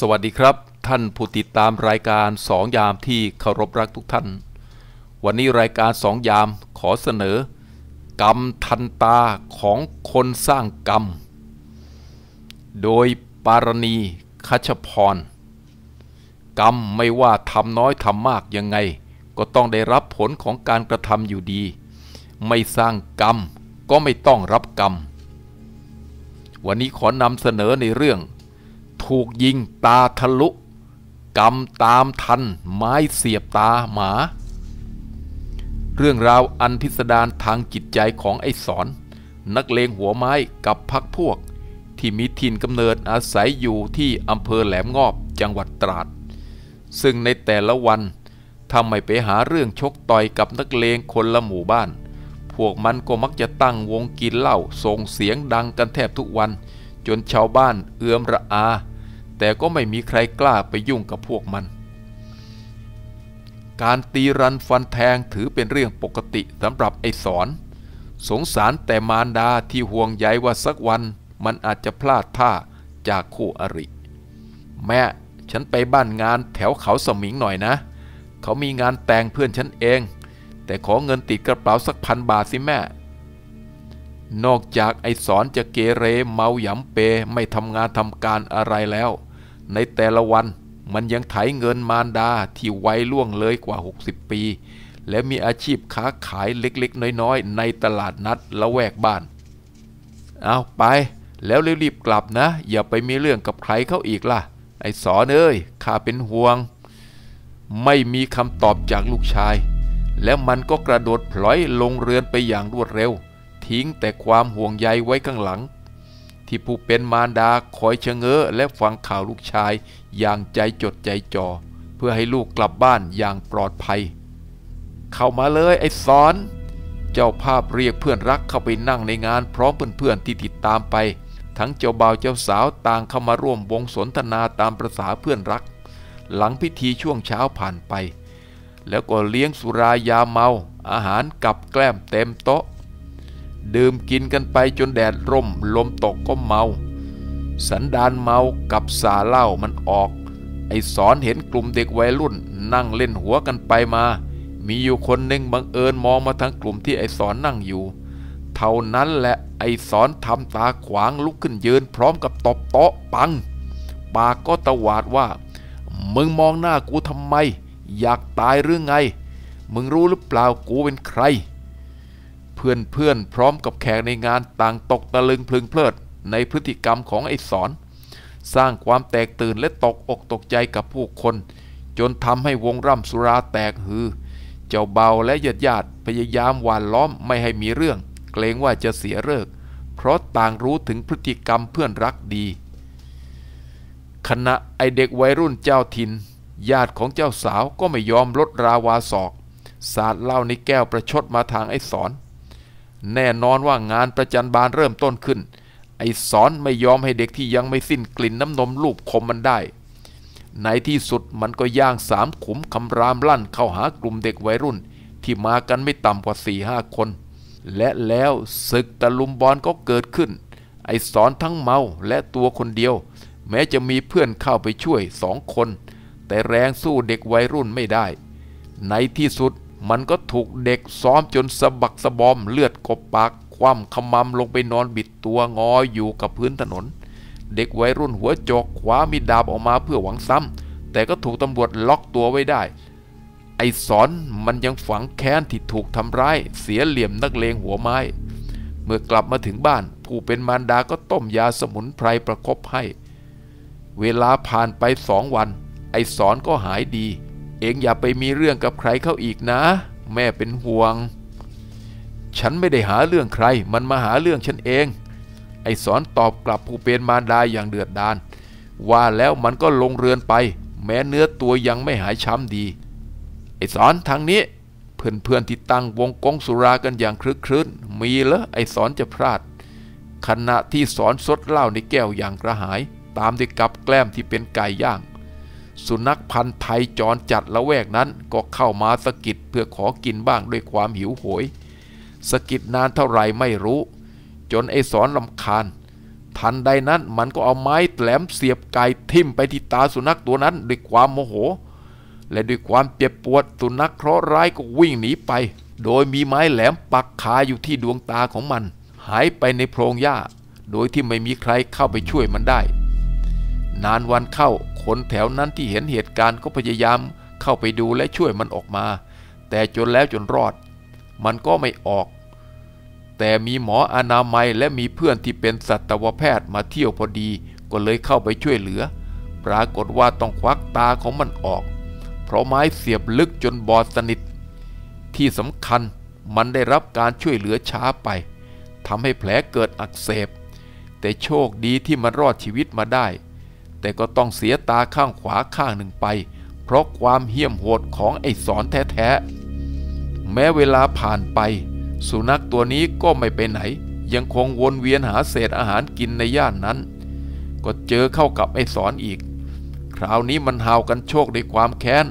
สวัสดีครับ ท่านผู้ติดตามรายการสองยามที่เคารพรักทุกท่าน วันนี้รายการสองยามขอเสนอ กรรมทันตาของคนสร้างกรรม โดยปารณีคัชพร กรรมไม่ว่าทำน้อยทำมากยังไง ก็ต้องได้รับผลของการกระทำอยู่ดี ไม่สร้างกรรมก็ไม่ต้องรับกรรม วันนี้ขอนำเสนอในเรื่อง ถูกยิงตาทะลุกรรมตามทันไม้เสียบตาหมา เรื่องราวอันพิสดารทางจิตใจของไอ้สอน นักเลงหัวไม้กับพักพวก ที่มีถิ่นกำเนิดอาศัยอยู่ที่อำเภอแหลมงอบจังหวัดตราด ซึ่งในแต่ละวันถ้าไม่ไปหาเรื่องชกต่อยกับนักเลงคนละหมู่บ้าน พวกมันก็มักจะตั้งวงกินเหล้าส่งเสียงดังกันแทบทุกวัน จนชาวบ้านเอือมระอา แต่ก็ไม่มีใครกล้าไปยุ่งกับพวกมัน การตีรันฟันแทงถือเป็นเรื่องปกติสำหรับไอ้สอน สงสารแต่มารดาที่ห่วงใยว่าสักวันมันอาจจะพลาดท่าจากคู่อริ แม่ฉันไปบ้านงานแถวเขาสมิงหน่อยนะ เขามีงานแต่งเพื่อนฉันเอง แต่ขอเงินติดกระเป๋าสักพันบาทสิแม่ นอกจากไอสอนจะเกเรเมาหยำเปไม่ทำงานทำการอะไรแล้ว ในแต่ละวันมันยังไถเงินมารดาที่ไวัยล่วงเลยกว่า 60 ปี และมีอาชีพค้าขายเล็กๆ น้อยๆ ในตลาดนัดละแวกบ้าน เอาไป แล้วรีบๆกลับนะ อย่าไปมีเรื่องกับใครเขาอีกล่ะ ไอ้สอนเอ้ยข้าเป็นห่วง ไม่มีคำตอบจากลูกชาย แล้วมันก็กระโดดพลอยลงเรือนไปอย่างรวดเร็ว ทิ้งแต่ความห่วงใยไว้ข้างหลัง ที่ผู้เป็นมารดาคอยเชะเง้อและฟังข่าวลูกชายอย่างใจจดใจจ่อเพื่อให้ลูกกลับบ้านอย่างปลอดภัย เข้ามาเลยไอ้สอน เจ้าภาพเรียกเพื่อนรักเข้าไปนั่งในงานพร้อมเพื่อนๆที่ติดตามไป ทั้งเจ้าบ่าวเจ้าสาวต่างเข้ามาร่วมวงสนทนาตามประษาเพื่อนรัก หลังพิธีช่วงเช้าผ่านไป แล้วก็เลี้ยงสุรายาเมา อาหารกับแกล้มเต็มโต๊ะ ดื่มกินกันไปจนแดดร่มลมตกก็เมา สันดานเมากับสาเหล้ามันออก ไอสอนเห็นกลุ่มเด็กวัยรุ่น นั่งเล่นหัวกันไปมา มีอยู่คนหนึ่งบังเอิญมองมาทางกลุ่มที่ไอสอนนั่งอยู่ เท่านั้นแหละไอสอนทำตาขวางลุกขึ้นยืนพร้อมกับตบโต๊ะปัง ปากก็ตวาดว่า มึงมองหน้ากูทำไม อยากตายหรือไง มึงรู้หรือเปล่ากูเป็นใคร เพื่อนเพื่อนพร้อมกับแขกในงานต่างตกตะลึงพลึงเพลิดในพฤติกรรมของไอ้สอน สร้างความแตกตื่นและตกอกตกใจกับผู้คน จนทำให้วงร่ำสุราแตกฮือ เจ้าเบาและญาติญาติพยายามหวานล้อมไม่ให้มีเรื่อง เกรงว่าจะเสียเลิก เพราะต่างรู้ถึงพฤติกรรมเพื่อนรักดีขณะไอเด็กวัยรุ่นเจ้าถิ่นญาติของเจ้าสาวก็ไม่ยอมลดราวาศอก สาดเหล้าในแก้วประชดมาทางไอ้สอน แน่นอนว่างานประจันบานเริ่มต้นขึ้น ไอ้สอนไม่ยอมให้เด็กที่ยังไม่สิ้นกลิ่นน้ำนมลูบคมมันได้ ในที่สุดมันก็ย่างสามขุมคำรามลั่นเข้าหากลุ่มเด็กวัยรุ่น ที่มากันไม่ต่ำกว่าสี่ห้าคน และแล้วศึกตะลุมบอลก็เกิดขึ้น ไอ้สอนทั้งเมาและตัวคนเดียว แม้จะมีเพื่อนเข้าไปช่วยสองคน แต่แรงสู้เด็กวัยรุ่นไม่ได้ ในที่สุด มันก็ถูกเด็กซ้อมจนสะบักสะบอมเลือดกบปาก คว่ำขมำลงไปนอนบิดตัวงออยู่กับพื้นถนน เด็กวัยรุ่นหัวโจกขวามีดาบออกมาเพื่อหวังซ้ำแต่ก็ถูกตำรวจล็อกตัวไว้ได้ ไอสอนมันยังฝังแค้นที่ถูกทำร้าย เสียเหลี่ยมนักเลงหัวไม้ เมื่อกลับมาถึงบ้าน ผู้เป็นมารดาก็ต้มยาสมุนไพรประคบให้ เวลาผ่านไปสองวัน ไอสอนก็หายดี เองอย่าไปมีเรื่องกับใครเข้าอีกนะ แม่เป็นห่วง ฉันไม่ได้หาเรื่องใคร มันมาหาเรื่องฉันเอง ไอสอนตอบกลับผู้เป็นมารดาอย่างเดือดดาลว่าแล้วมันก็ลงเรือนไป แม้เนื้อตัวยังไม่หายช้ำดี ไอสอนทางนี้ เพื่อนๆที่ตั้งวงกงสุรากันอย่างคลึกครื้นมีเหรอไอสอนจะพลาด ขณะที่สอนสดเหล้าในแก้วอย่างกระหาย ตามด้วยกับแกล้มที่เป็นไก่ย่าง สุนัขพันธ์ไทยจรจัดละแวกนั้นก็เข้ามาสะกิดเพื่อขอกินบ้างด้วยความหิวโหยสะกิดนานเท่าไรไม่รู้ จนไอสอนลำคาญ ทันใดนั้นมันก็เอาไม้แหลมเสียบไก่ทิ่มไปที่ตาสุนัขตัวนั้นด้วยความโมโห และด้วยความเจ็บปวดสุนัขเคราะห์ร้ายก็วิ่งหนีไป โดยมีไม้แหลมปักคาอยู่ที่ดวงตาของมัน หายไปในโพรงหญ้า โดยที่ไม่มีใครเข้าไปช่วยมันได้ นานวันเข้าคนแถวนั้นที่เห็นเหตุการณ์ก็พยายามเข้าไปดูและช่วยมันออกมา แต่จนแล้วจนรอด มันก็ไม่ออก แต่มีหมออนามัยและมีเพื่อนที่เป็นสัตวแพทย์มาเที่ยวพอดี ก็เลยเข้าไปช่วยเหลือ ปรากฏว่าต้องควักตาของมันออก เพราะไม้เสียบลึกจนบอดสนิท ที่สำคัญมันได้รับการช่วยเหลือช้าไปทำให้แผลเกิดอักเสบ แต่โชคดีที่มันรอดชีวิตมาได้ แต่ก็ต้องเสียตาข้างขวาข้างหนึ่งไป เพราะความเหี้ยมโหดของไอ้สอนแท้ๆ แม้เวลาผ่านไป สุนัขตัวนี้ก็ไม่ไปไหน ยังคงวนเวียนหาเศษอาหารกินในย่านนั้น ก็เจอเข้ากับไอ้สอนอีก คราวนี้มันหาวกันโชคด้วยความแค้น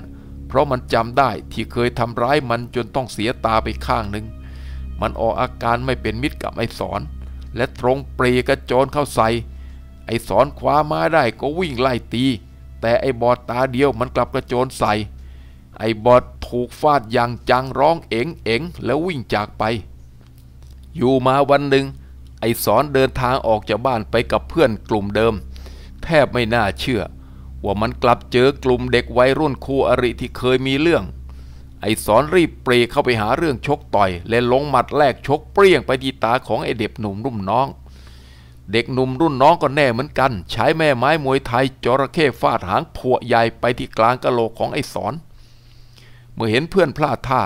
เพราะมันจำได้ที่เคยทำร้ายมันจนต้องเสียตาไปข้างหนึ่ง มันออกอาการไม่เป็นมิตรกับไอ้สอน และตรงเปรีกระโจนเข้าใส่ ไอ้สอนคว้ามาได้ก็วิ่งไล่ตี แต่ไอ้บอดตาเดียวมันกลับกระโจนใส่ ไอ้บอดถูกฟาดอย่างจังร้องเอ๋งเอ๋งแล้ววิ่งจากไป อยู่มาวันหนึ่ง ไอ้สอนเดินทางออกจากบ้านไปกับเพื่อนกลุ่มเดิม แทบไม่น่าเชื่อ ว่ามันกลับเจอกลุ่มเด็กวัยรุ่นคู่อริที่เคยมีเรื่อง ไอ้สอนรีบเปรเข้าไปหาเรื่องชกต่อย และลงหมัดแรกชกเปรี้ยงไปที่ตาของไอ้เด็กหนุ่มรุ่มน้อง เด็กหนุ่มรุ่นน้องก็แน่เหมือนกัน ใช้แม่ไม้มวยไทยจระเข้ฟาดหางผัวใหญ่ไปที่กลางกะโหลกของไอ้สอน เมื่อเห็นเพื่อนพลาดท่า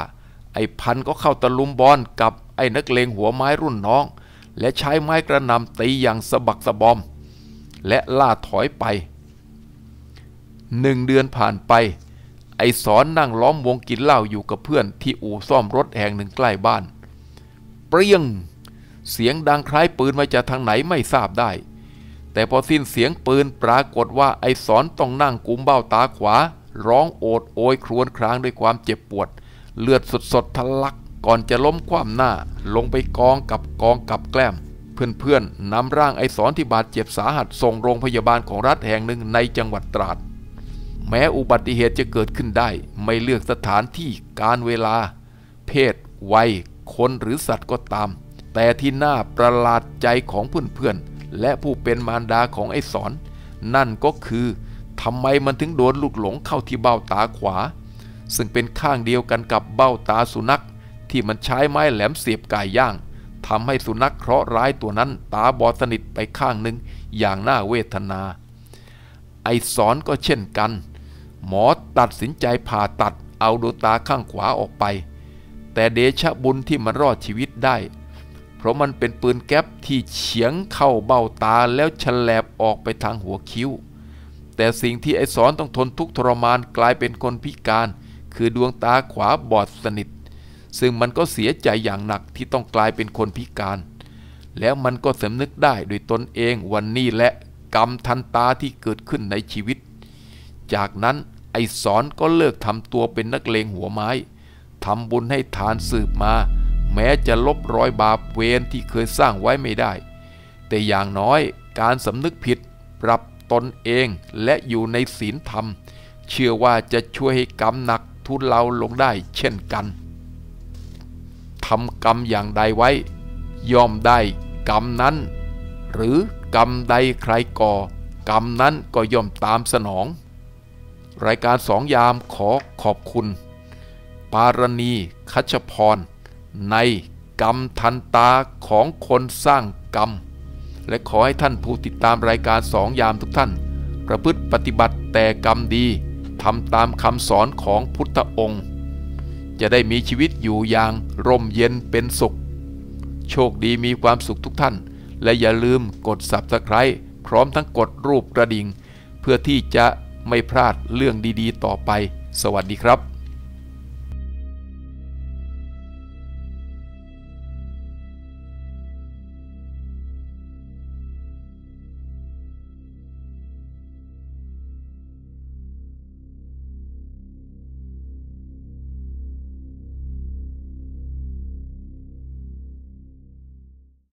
ไอ้พันก็เข้าตะลุมบอลกับไอ้นักเลงหัวไม้รุ่นน้อง และใช้ไม้กระนำตีอย่างสะบักสะบอม และล่าถอยไปหนึ่งเดือนผ่านไป ไอ้สอนนั่งล้อมวงกินเหล้าอยู่กับเพื่อนที่อู่ซ่อมรถแห่งหนึ่งใกล้บ้าน เปรี้ยง เสียงดังคล้ายปืนมาจากทางไหนไม่ทราบได้ แต่พอสิ้นเสียงปืนปรากฏว่าไอ้สอนต้องนั่งกุมเบ้าตาขวา ร้องโอดโอยครวญครางด้วยความเจ็บปวด เลือดสดๆทะลักก่อนจะล้มคว่ำหน้า ลงไปกองกับกองกับแกล้มเพื่อนๆนำร่างไอ้สอนที่บาดเจ็บสาหัสส่งโรงพยาบาลของรัฐแห่งหนึ่งในจังหวัดตราด แม้อุบัติเหตุจะเกิดขึ้นได้ ไม่เลือกสถานที่การเวลา เพศ วัย คนหรือสัตว์ก็ตาม แต่ที่น่าประหลาดใจของเพื่อนๆ และผู้เป็นมารดาของไอ้สอน นั่นก็คือทำไมมันถึงโดนลูกหลงเข้าที่เบ้าตาขวา ซึ่งเป็นข้างเดียวกันกับเบ้าตาสุนัข ที่มันใช้ไม้แหลมเสียบไก่ย่างทำให้สุนัขเคราะห์ร้ายตัวนั้นตาบอดสนิทไปข้างหนึ่งอย่างน่าเวทนา ไอสอนก็เช่นกัน หมอตัดสินใจผ่าตัดเอาดวงตาข้างขวาออกไป แต่เดชะบุญที่มันรอดชีวิตได้ เพราะมันเป็นปืนแก๊ปที่เฉียงเข้าเบ้าตาแล้วฉลบออกไปทางหัวคิ้ว แต่สิ่งที่ไอสอนต้องทนทุกทรมานกลายเป็นคนพิการ คือดวงตาขวาบอดสนิท ซึ่งมันก็เสียใจอย่างหนักที่ต้องกลายเป็นคนพิการ แล้วมันก็สำนึกได้โดยตนเองวันนี้และกรรมทันตาที่เกิดขึ้นในชีวิต จากนั้นไอสอนก็เลิกทำตัวเป็นนักเลงหัวไม้ทำบุญให้ทานสืบมา แม้จะลบรอยบาปเวรที่เคยสร้างไว้ไม่ได้ แต่อย่างน้อยการสำนึกผิดปรับตนเองและอยู่ในศีลธรรม เชื่อว่าจะช่วยให้กรรมหนักทุเลาลงได้เช่นกันทำกรรมอย่างใดไว้ ย่อมได้กรรมนั้น หรือกรรมใดใครก่อ กรรมนั้นก็ย่อมตามสนอง รายการสองยามขอขอบคุณ ปารณีคัชพร ในกรรมทันตาของคนสร้างกรรม และขอให้ท่านผู้ติดตามรายการสองยามทุกท่าน ประพฤติปฏิบัติแต่กรรมดีทำตามคำสอนของพุทธองค์ จะได้มีชีวิตอยู่อย่างร่มเย็นเป็นสุข โชคดีมีความสุขทุกท่าน และอย่าลืมกด Subscribe พร้อมทั้งกดรูปกระดิ่ง เพื่อที่จะไม่พลาดเรื่องดีๆ ต่อไป สวัสดีครับ